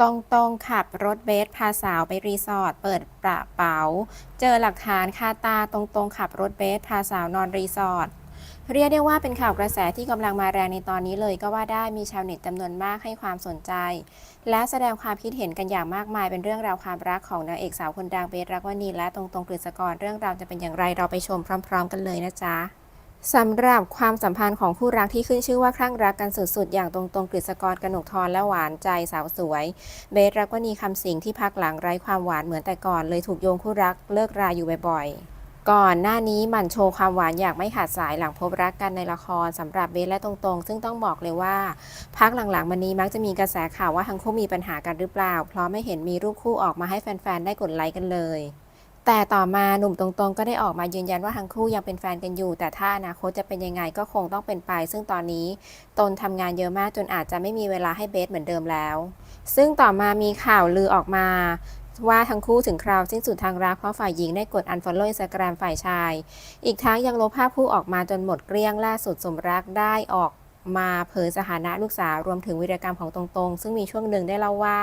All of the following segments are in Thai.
ตรงตรงขับรถเบสพาสาวไปรีสอร์ทเปิดกระเป๋า เจอหลักฐานคาตาตรงตรงขับรถเบสพาสาวนอนรีสอร์ทเรียกได้ว่าเป็นข่าวกระแสที่กำลังมาแรงในตอนนี้เลยก็ว่าได้มีชาวเน็ตจำนวนมากให้ความสนใจ และแสดงความคิดเห็นกันอย่างมากมายเป็นเรื่องราวความรักของนางเอกสาวคนดังเบสรักวณีและตรงตรงกฤษกรเรื่องราวจะเป็นอย่างไรเราไปชมพร้อม ๆ กันเลยนะจ๊ะ สำหรับความสัมพันธ์ของคู่รักที่ขึ้นชื่อว่าคลั่งรักกันสุดๆ อย่างตรงๆกฤษกรกนกทรและหวานใจสาวสวย เบสรักวณีคำสิงที่พักหลังไร้ความหวานเหมือนแต่ก่อนเลยถูกโยงคู่รักเลิกราอยู่บ่อยๆ ก่อนหน้านี้หมันโชว์ความหวานอย่างไม่ขาดสายหลังพบรักกันในละครสำหรับเบสและตรงๆ ซึ่งต้องบอกเลยว่า พักหลังๆมานี้มักจะมีกระแสข่าวว่าทั้งคู่มีปัญหากันหรือเปล่า เพราะไม่เห็นมีรูปคู่ออกมาให้แฟนๆได้กดไลค์กันเลย แต่ต่อมาหนุ่มตรงๆ ก็ได้ออกมายืนยันว่าทั้งคู่ยังเป็นแฟนกันอยู่ แต่ถ้าอนาคตจะเป็นยังไงก็คงต้องเป็นไป ซึ่งตอนนี้ตนทำงานเยอะมากจนอาจจะไม่มีเวลาให้เบสเหมือนเดิมแล้ว ซึ่งต่อมามีข่าวลือออกมาว่าทั้งคู่ถึงคราวสิ้นสุดทางรักเพราะฝ่ายหญิงได้กด unfollow Instagram ฝ่ายชาย อีกทั้งยังลบภาพคู่ออกมาจนหมดเกลี้ยงล่าสุดสมรักได้ออกมาเผยสถานะลูกสาวรวมถึงวิรกรรมของตรงๆ ซึ่งมีช่วงหนึ่งได้เล่าว่า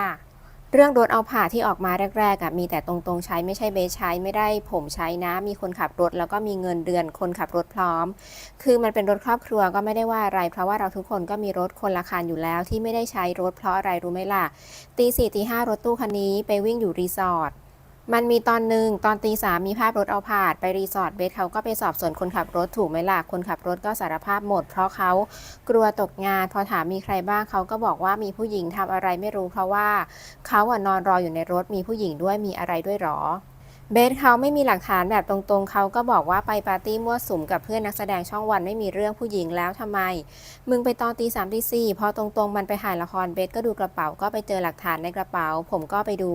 เรื่องรถเอาผ่าที่ออกมาแรกๆอะมีแต่ตรงๆใช้ไม่ใช่เบสใช้ไม่ได้ผมใช้นะ มีคนขับรถแล้วก็มีเงินเดือนคนขับรถพร้อม คือมันเป็นรถครอบครัวก็ไม่ได้ว่าอะไร เพราะว่าเราทุกคนก็มีรถคนละคันอยู่แล้วที่ไม่ได้ใช้รถเพราะอะไรรู้ไหมล่ะตีสี่ตีห้ารถตู้คันนี้ไปวิ่งอยู่รีสอร์ท มันมีตอนหนึ่งตอนตีสามมีภาพรถเอาผาดไปรีสอร์ทเบสเขาก็ไปสอบสวนคนขับรถถูกไหมล่ะคนขับรถก็สารภาพหมด เพราะเขากลัวตกงาน พอถามมีใครบ้างเขาก็บอกว่ามีผู้หญิงทำอะไรไม่รู้ เพราะว่าเขาอะนอนรออยู่ในรถมีผู้หญิงด้วยมีอะไรด้วยหรอเบสเขาไม่มีหลักฐานแบบตรงๆ เขาก็บอกว่าไปปาร์ตี้มั่วสุมกับเพื่อนนักแสดงช่องวันไม่มีเรื่องผู้หญิงแล้วทำไม มึงไปตอนตีสามตีสี่พอตรงๆ มันไปถ่ายละครเบสก็ดูกระเป๋าก็ไปเจอหลักฐานในกระเป๋า ผมก็ไปดู